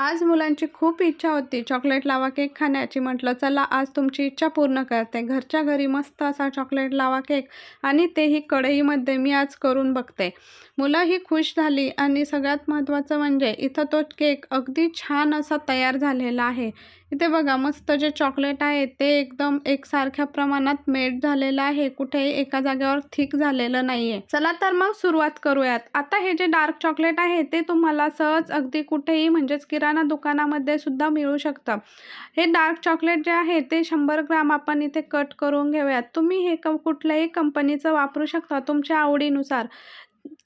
आज मुलांची खूप इच्छा होती. चॉकलेट लावा केक खाण्याची. म्हटलं चला आज तुमची इच्छा पूर्ण करते. घरच्या घरी मस्त असा चॉकलेट लावा केक. आणि तेही कढईमध्ये मी आज करून बघते. मुलं ही खुश झाली आणि सगळ्यात महत्त्वाचं म्हणजे इथं तो केक अगदी छान असा तयार झालेला आहे. इथे बघा मस्त जे चॉकलेट आहे ते एकदम एकसारख्या प्रमाणात मेल्ट झालेलं आहे. कुठेही एका जागेवर थिक झालेलं नाही आहे चला तर मग सुरुवात करूयात. आता हे जे डार्क चॉकलेट आहे ते तुम्हाला सहज अगदी कुठेही म्हणजेच किरा किराणा दुकानामध्ये सुद्धा मिळू शकतं. हे डार्क चॉकलेट जे आहे ते शंभर ग्राम आपण इथे कट करून घेऊयात. तुम्ही हे क कुठल्याही कंपनीचं वापरू शकता तुमच्या आवडीनुसार.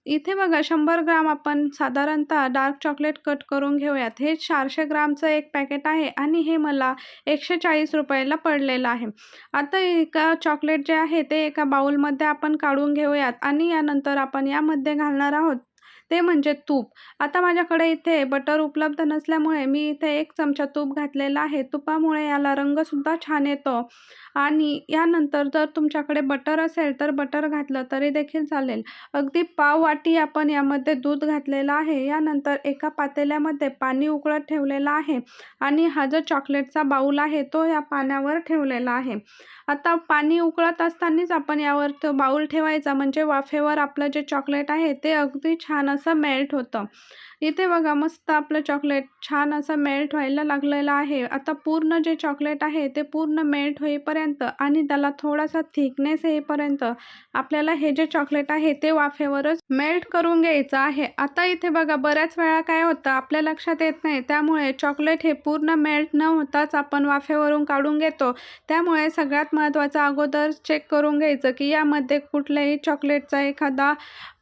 इथे बघा शंभर ग्राम आपण साधारणतः डार्क चॉकलेट कट करून घेऊयात. हे चारशे ग्रामचं एक पॅकेट आहे आणि हे मला एकशे चाळीस रुपयाला पडलेलं आहे. आता एका चॉकलेट जे आहे ते एका बाउलमध्ये आपण काढून घेऊयात आणि यानंतर आपण यामध्ये घालणार आहोत. ते म्हणजे तूप. आता माझ्याकडे इथे बटर उपलब्ध नसल्यामुळे मी इथे एक चमचा तूप घातलेला आहे. तुपामुळे याला रंगसुद्धा छान येतो. आणि यानंतर जर तुमच्याकडे बटर असेल तर बटर घातलं तरी देखील चालेल. अगदी पाव वाटी आपण यामध्ये दूध घातलेलं आहे. यानंतर एका पातेल्यामध्ये पाणी उकळत ठेवलेलं आहे. आणि हा जो चॉकलेटचा बाऊल आहे तो या पाण्यावर ठेवलेला आहे. आता पाणी उकळत असतानाच आपण यावर तो बाऊल ठेवायचा. म्हणजे वाफेवर आपलं जे चॉकलेट आहे ते अगदी छान असं मेल्ट होतं. इथे बघा मस्त आपलं चॉकलेट छान असं मेल्ट व्हायला लागलेलं आहे. आता पूर्ण जे चॉकलेट आहे ते पूर्ण मेल्ट होईपर्यंत आणि त्याला थोडासा थिकनेस येईपर्यंत आपल्याला हे जे चॉकलेट आहे ते वाफेवरच मेल्ट करून घ्यायचं आहे. आता इथे बघा बऱ्याच वेळा काय होतं आपल्या लक्षात येत नाही. त्यामुळे चॉकलेट हे पूर्ण मेल्ट न होताच आपण वाफेवरून काढून घेतो. त्यामुळे सगळ्यात महत्त्वाचं अगोदर चेक करून घ्यायचं की यामध्ये कुठल्याही चॉकलेटचा एखादा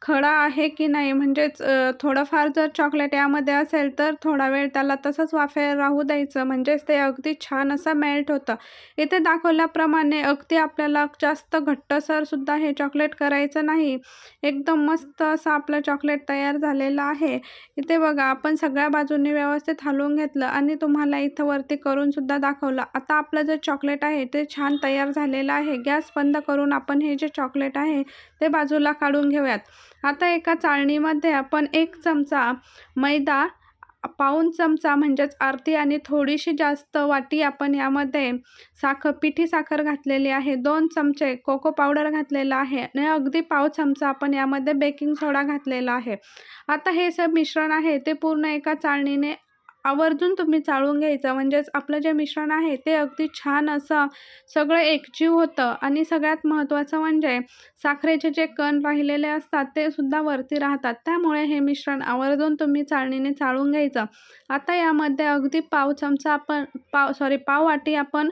खडा आहे की नाही. म्हणजेच थोडंफार जर चॉक चॉकलेट यामध्ये असेल तर थोडा वेळ त्याला तसंच वाफे राहू द्यायचं. म्हणजेच ते अगदी छान असं मेल्ट होतं. इथे दाखवल्याप्रमाणे अगदी आपल्याला जास्त घट्टसरसुद्धा हे चॉकलेट करायचं नाही. एकदम मस्त असं आपलं चॉकलेट तयार झालेलं आहे. इथे बघा आपण सगळ्या बाजूंनी व्यवस्थित हलवून घेतलं आणि तुम्हाला इथं वरती करूनसुद्धा दाखवलं. आता आपलं जे चॉकलेट आहे ते छान तयार झालेलं आहे. गॅस बंद करून आपण हे जे चॉकलेट आहे ते बाजूला काढून घेऊयात. आता एका चाळणीमध्ये आपण एक चमचा मैदा पाऊण चमचा म्हणजेच अर्धी आणि थोडीशी जास्त वाटी आपण यामध्ये साखर पिठी साखर घातलेली आहे. दोन चमचे कोको पावडर घातलेला आहे आणि अगदी पाव चमचा आपण यामध्ये बेकिंग सोडा घातलेला आहे. आता हे सब मिश्रण आहे ते पूर्ण एका चाळणीने आवर्जून तुम्ही चाळून घ्यायचं. म्हणजेच आपलं जे मिश्रण आहे ते अगदी छान असं सगळं एकजीव होतं. आणि सगळ्यात महत्त्वाचं म्हणजे साखरेचे जे कण राहिलेले असतात ते सुद्धा वरती राहतात. त्यामुळे हे मिश्रण आवर्जून तुम्ही चाळणीने चाळून घ्यायचं. आता यामध्ये अगदी पाव चमचा आपण पाव सॉरी पाव वाटी आपण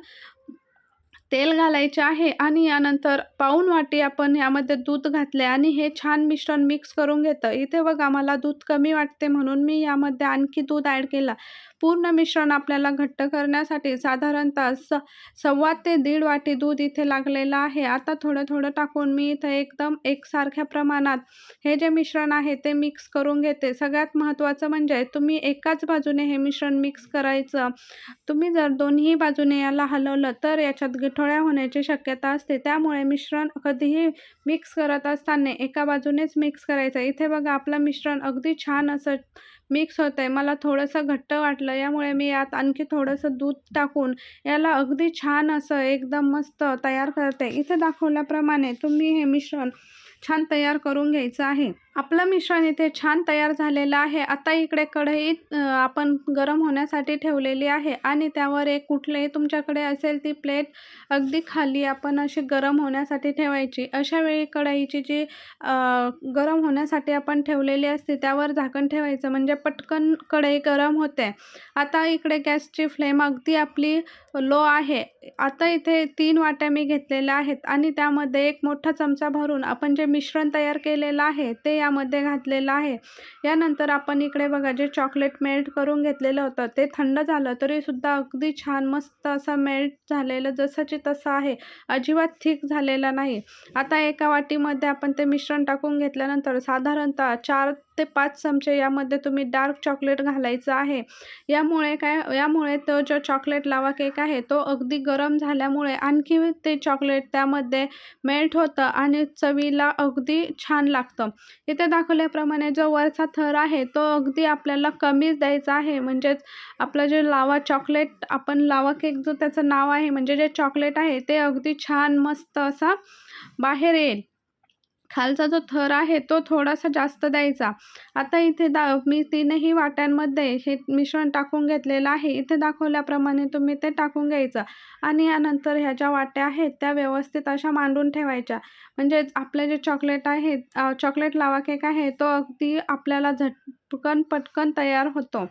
तेल घालायचे आहे आणि यानंतर पाऊन वाटी आपण यामध्ये दूध घातले आणि हे छान मिश्रण मिक्स करून घेतं. इथे बघा मला दूध कमी वाटते म्हणून मी यामध्ये आणखी दूध ॲड केला. पूर्ण मिश्रण आपल्याला घट्ट करण्यासाठी साधारणतः स सव्वा ते दीड वाटी दूध इथे लागलेलं आहे. आता थोडं थोडं टाकून मी इथं एकदम एकसारख्या प्रमाणात हे जे मिश्रण आहे ते मिक्स करून घेते. सगळ्यात महत्त्वाचं म्हणजे तुम्ही एकाच बाजूने हे मिश्रण मिक्स करायचं. तुम्ही जर दोन्ही बाजूने याला हलवलं तर याच्यात गिठोळ्या होण्याची शक्यता असते. त्यामुळे मिश्रण कधीही मिक्स करत असताना एका बाजूनेच मिक्स करायचं. इथे बघा आपलं मिश्रण अगदी छान असं मिक्स होत आहे मला थोडंसं घट्ट वाटलं. यामुळे मी यात आणखी थोडंसं दूध टाकून याला अगदी छान असं एकदम मस्त तयार करते. इथे दाखवल्याप्रमाणे तुम्ही हे मिश्रण छान तयार करून घ्यायचं आहे. आपलं मिश्रण इथे छान तयार झालेलं आहे. आता इकडे कढई आपण गरम होण्यासाठी ठेवलेली आहे आणि त्यावर एक कुठलेही तुमच्याकडे असेल ती प्लेट अगदी खाली आपण अशी गरम होण्यासाठी ठेवायची. अशा वेळी कढईची जी गरम होण्यासाठी आपण ठेवलेली असते त्यावर झाकण ठेवायचं. म्हणजे पटकन कढई गरम होते. आता इकडे गॅसची फ्लेम अगदी आपली लो आहे. आता इथे तीन वाट्या मी घेतलेल्या आहेत आणि त्यामध्ये एक मोठा चमचा भरून आपण जे मिश्रण तयार केलेलं आहे ते यामध्ये घातलेलं आहे. यानंतर आपण इकडे बघा जे चॉकलेट मेल्ट करून घेतलेलं होतं ते थंड झालं तरीसुद्धा अगदी छान मस्त असं मेल्ट झालेलं जसंची तसं आहे. अजिबात थिक झालेलं नाही. आता एका वाटीमध्ये आपण ते मिश्रण टाकून घेतल्यानंतर साधारणतः चार ते पाच चमचे यामध्ये तुम्ही डार्क चॉकलेट घालायचं आहे. यामुळे काय यामुळे तो जो चॉकलेट लावा केक आहे तो अगदी गरम झाल्यामुळे आणखी ते चॉकलेट त्यामध्ये मेल्ट होतं आणि चवीला अगदी छान लागतं. इथे दाखवल्याप्रमाणे जो वरचा थर आहे तो अगदी आपल्याला कमीच द्यायचा आहे. म्हणजेच आपलं जे लावा चॉकलेट आपण लावा केक जो त्याचं नाव आहे म्हणजे जे चॉकलेट आहे ते अगदी छान मस्त असा बाहेर येईल. खालचा जो थर आहे तो थोडासा जास्त द्यायचा. आता इथे दा मी तीनही वाट्यांमध्ये हे मिश्रण टाकून घेतलेलं आहे. इथे दाखवल्याप्रमाणे तुम्ही ते टाकून घ्यायचं. आणि यानंतर ह्या ज्या वाट्या आहेत त्या व्यवस्थित अशा मांडून ठेवायच्या. म्हणजेच आपले जे चॉकलेट आहेत चॉकलेट लावा केक आहे तो अगदी आपल्याला झटकन पटकन तयार होतो.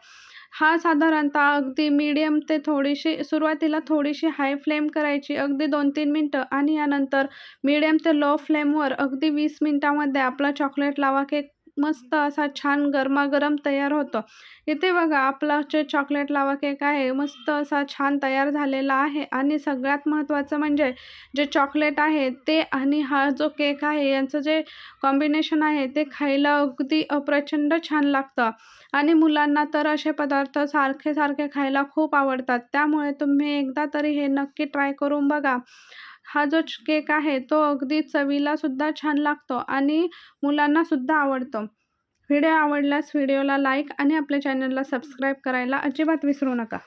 हा साधारणतः अगदी मीडियम ते थोडीशी सुरुवातीला थोडीशी हाय फ्लेम करायची अगदी दोन तीन मिनटं आणि यानंतर मीडियम ते लो फ्लेमवर अगदी वीस मिनटामध्ये आपला चॉकलेट लावा केक मस्त असा छान गरमागरम तयार होतो. इथे बघा आपला जे चॉकलेट लावा केक आहे मस्त असा छान तयार झालेला आहे. आणि सगळ्यात महत्त्वाचं म्हणजे जे चॉकलेट आहे ते आणि हा जो केक आहे यांचं जे कॉम्बिनेशन आहे ते खायला अगदी प्रचंड छान लागतं. आणि मुलांना तर असे पदार्थ सारखे सारखे खायला खूप आवडतात. त्यामुळे तुम्ही एकदा तरी हे नक्की ट्राय करून बघा. हा जो केक आहे तो अगदी चवीलासुद्धा छान लागतो आणि मुलांनासुद्धा आवडतो. व्हिडिओ आवडल्यास व्हिडिओला लाईक आणि आपल्या चॅनलला सबस्क्राईब करायला अजिबात विसरू नका.